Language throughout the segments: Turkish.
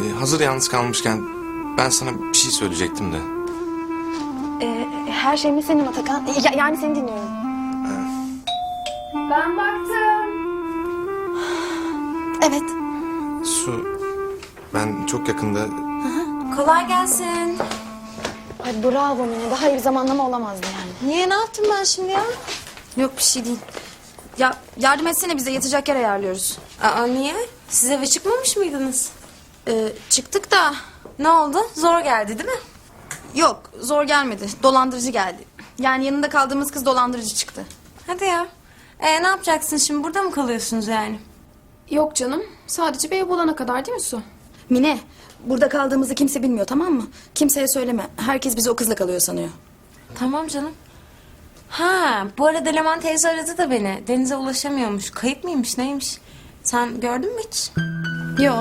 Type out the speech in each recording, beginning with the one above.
Ee, hazır yalnız kalmışken ben sana bir şey söyleyecektim de. Ee, her şeyimiz senin Atakan. Ya- yani seni dinliyorum. Ben baktım. Evet. Su, ben çok yakında Kolay gelsin. Ay bravo Mine. Daha iyi bir zamanlama olamazdı yani. Niye ne yaptım ben şimdi ya? Yok bir şey değil. Ya yardım etsene bize yatacak yer ayarlıyoruz. Aa niye? Siz eve çıkmamış mıydınız? Ee, çıktık da Ne oldu? Zor geldi değil mi? yok zor gelmedi. Dolandırıcı geldi. Yani yanında kaldığımız kız dolandırıcı çıktı. Hadi ya. Ee, ne yapacaksınız şimdi? Burada mı kalıyorsunuz yani? Yok canım. Sadece bir ev bulana kadar değil mi Su? Mine burada kaldığımızı kimse bilmiyor tamam mı? Kimseye söyleme. Herkes bizi o kızla kalıyor sanıyor. Tamam canım. Ha, bu arada Leman teyze aradı da beni. Denize ulaşamıyormuş. Kayıp mıymış, neymiş? Sen gördün mü hiç? Yo.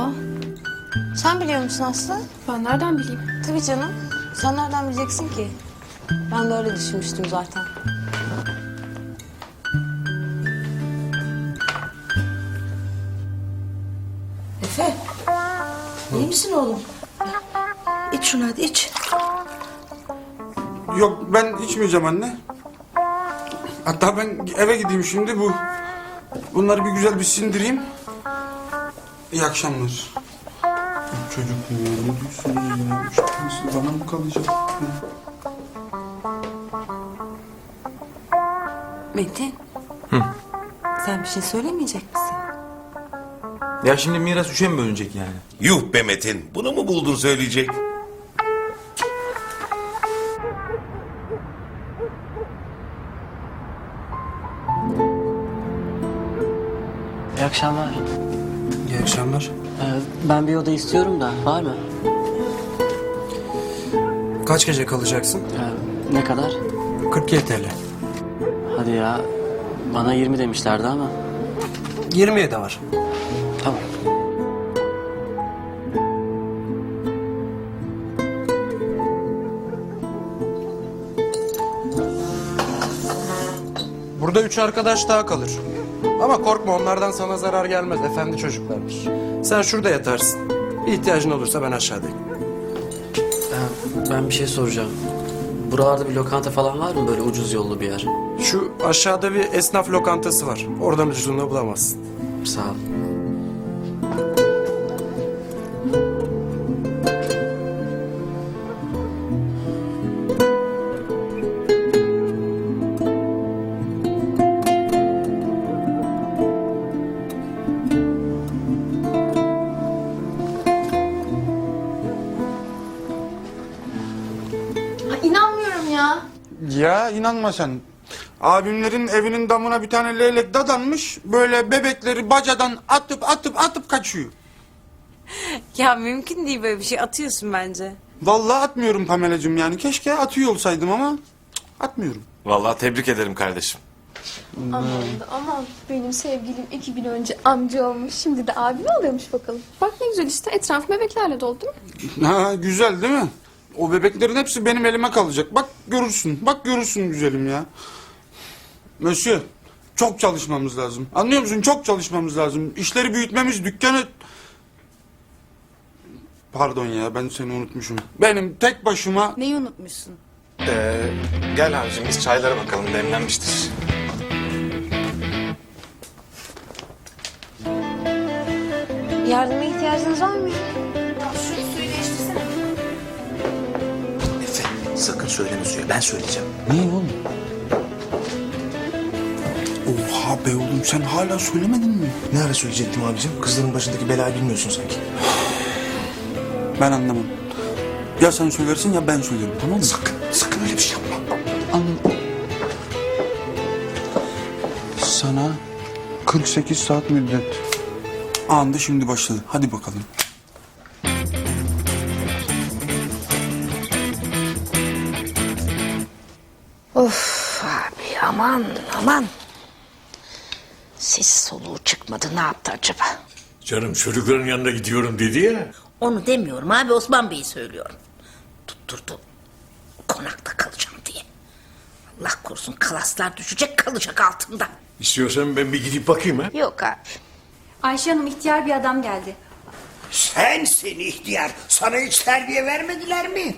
Sen biliyor musun Aslı? Ben nereden bileyim? Tabii canım. Sen nereden bileceksin ki? Ben de öyle düşünmüştüm zaten. Efe. İyi misin oğlum? İç şunu hadi iç. Yok ben içmeyeceğim anne. Hatta ben eve gideyim şimdi bu. Bunları bir güzel bir sindireyim. İyi akşamlar. Çocuk ya? Ne diyorsunuz ya? Üç tanesi bana mı kalacak? Metin. Sen bir şey söylemeyecek misin? Ya şimdi miras üçe mi bölünecek yani? Yuh be Metin, bunu mu buldun söyleyecek? İyi akşamlar. İyi akşamlar. Ee, ben bir oda istiyorum da var mı? Kaç gece kalacaksın? Ee, ne kadar? 47 TL. Hadi ya. Bana 20 demişlerdi ama. 20'ye de var. Tamam. Burada üç arkadaş daha kalır. Ama korkma onlardan sana zarar gelmez. Efendi çocuklardır. Sen şurada yatarsın. Bir ihtiyacın olursa ben aşağıdayım. Ee, ben bir şey soracağım. Buralarda bir lokanta falan var mı böyle ucuz yollu bir yer? Şu aşağıda bir esnaf lokantası var. Oradan ucuzunu bulamazsın. Sağ ol. Ya. İnanma sen. Abimlerin evinin damına bir tane leylek dadanmış. Böyle bebekleri bacadan atıp atıp atıp kaçıyor. Ya mümkün değil böyle bir şey. Atıyorsun bence. Vallahi atmıyorum Pamela'cığım yani. Keşke atıyor olsaydım ama cık, atmıyorum. Vallahi tebrik ederim kardeşim. Aman da aman. Benim sevgilim iki gün önce amca olmuş. Şimdi de abi mi oluyormuş bakalım. Bak ne güzel işte. Etraf bebeklerle doldu değil mi? Ha güzel değil mi? O bebeklerin hepsi benim elime kalacak. Bak görürsün. Bak görürsün güzelim ya. Monsieur, çok çalışmamız lazım. Anlıyor musun? Çok çalışmamız lazım. İşleri büyütmemiz, dükkanı... Pardon ya ben seni unutmuşum. Benim tek başıma... Neyi unutmuşsun? Ee, gel abicim biz çaylara bakalım demlenmiştir. Yardıma ihtiyacınız var mı? Sakın söyleme suya ben söyleyeceğim. Niye oğlum? Oha be oğlum sen hala söylemedin mi? Ne ara söyleyecektim abicim? Kızların başındaki belayı bilmiyorsun sanki. Ben anlamam. Ya sen söylersin ya ben söylerim tamam mı? Sakın sakın öyle bir şey yapma. Anladım. Sana 48 saat müddet. Anda şimdi başladı. Hadi bakalım. Aman aman. Ses soluğu çıkmadı ne yaptı acaba? Canım çocukların yanına gidiyorum dedi ya. Onu demiyorum abi Osman Bey'i söylüyorum. Tutturdu. Konakta kalacağım diye. Allah korusun kalaslar düşecek kalacak altında. İstiyorsan ben bir gidip bakayım ha. Yok abi. Ayşe Hanım ihtiyar bir adam geldi. Sensin ihtiyar. Sana hiç terbiye vermediler mi?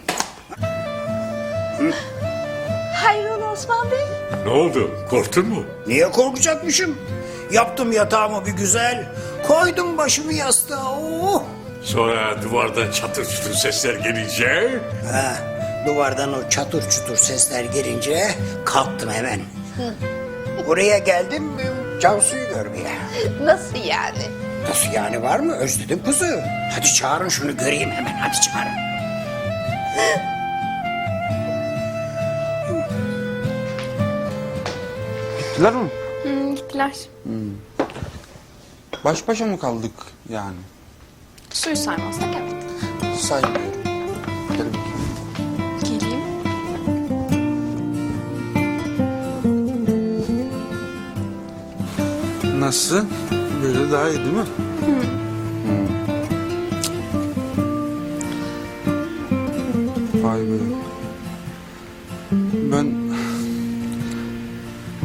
Hayrola Osman Bey? Ne oldu? Korktun mu? Niye korkacakmışım? Yaptım yatağımı bir güzel. Koydum başımı yastığa. Oh! Sonra duvardan çatır çutur sesler gelince... Ha, duvardan o çatır çutur sesler gelince kalktım hemen. Oraya geldim Cansu'yu görmeye. Nasıl yani? Nasıl yani var mı? Özledim kızı. Hadi çağırın şunu göreyim hemen. Hadi çağırın. Gittiler mi? Hmm, gittiler. Baş başa mı kaldık yani? Suyu saymazsak evet. Saymıyorum. Gel. Geleyim. Nasıl? Böyle daha iyi değil mi? Hmm. Vay be.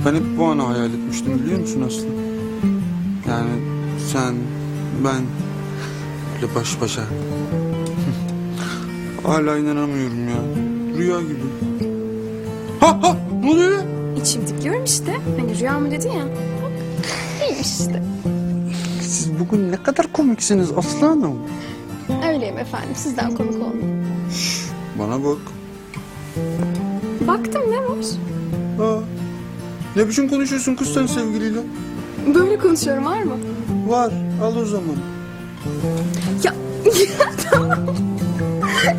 Ben hep bu anı hayal etmiştim biliyor musun Aslı? Yani sen, ben... Böyle baş başa. Hala inanamıyorum ya. Rüya gibi. Ha ha! Ne oluyor ya? İçim dipliyorum işte. Hani rüya mı dedin ya. Bak. İyiymiş işte. Siz bugün ne kadar komiksiniz Aslı Hanım. Öyleyim efendim. Sizden komik olmayayım. Bana bak. Baktım ne var? Aa, ne biçim konuşuyorsun kız sen sevgiliyle? Böyle konuşuyorum var mı? Var, al o zaman. Ya, ya tamam.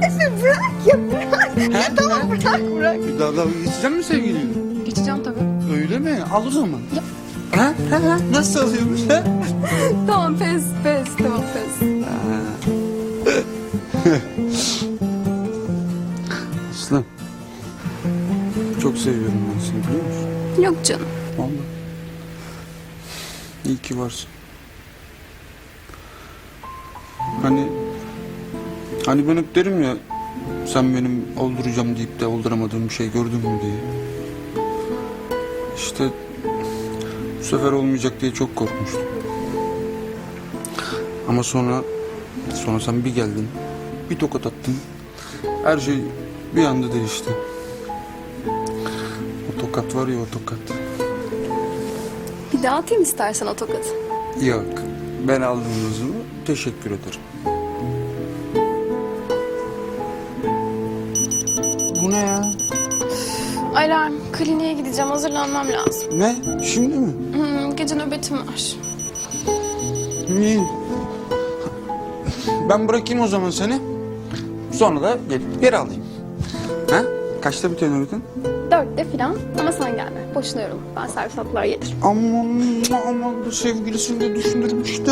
Efe bırak ya bırak. tamam bırak bırak. Bir daha dalga geçecek mi sevgiliyle? Geçeceğim tabii. Öyle mi? Al o zaman. Ha? Ha, ha? Nasıl alıyormuş ha? Tamam pes pes tamam pes. Aslı. Çok seviyorum ben seni biliyor musun? Yok canım. Vallahi. İyi ki varsın. Hani hani ben hep derim ya sen benim olduracağım deyip de olduramadığım bir şey gördün mü diye. İşte bu sefer olmayacak diye çok korkmuştum. Ama sonra sonra sen bir geldin. Bir tokat attın. Her şey bir anda değişti. Tokat var ya o tokat. Bir daha atayım istersen o tokatı. Yok. Ben aldım. Teşekkür ederim. Bu ne ya? Alarm. Kliniğe gideceğim. Hazırlanmam lazım. Ne? Şimdi mi? Hmm, gece nöbetim var. İyi. Ben bırakayım o zaman seni. Sonra da gelip geri alayım. Ha? Kaçta bitiyor nöbetin? Dörtte filan ama sen gelme. Boşuna yorulma. Ben servis atlar gelirim. Aman aman bu sevgilisini de düşünürmüş de.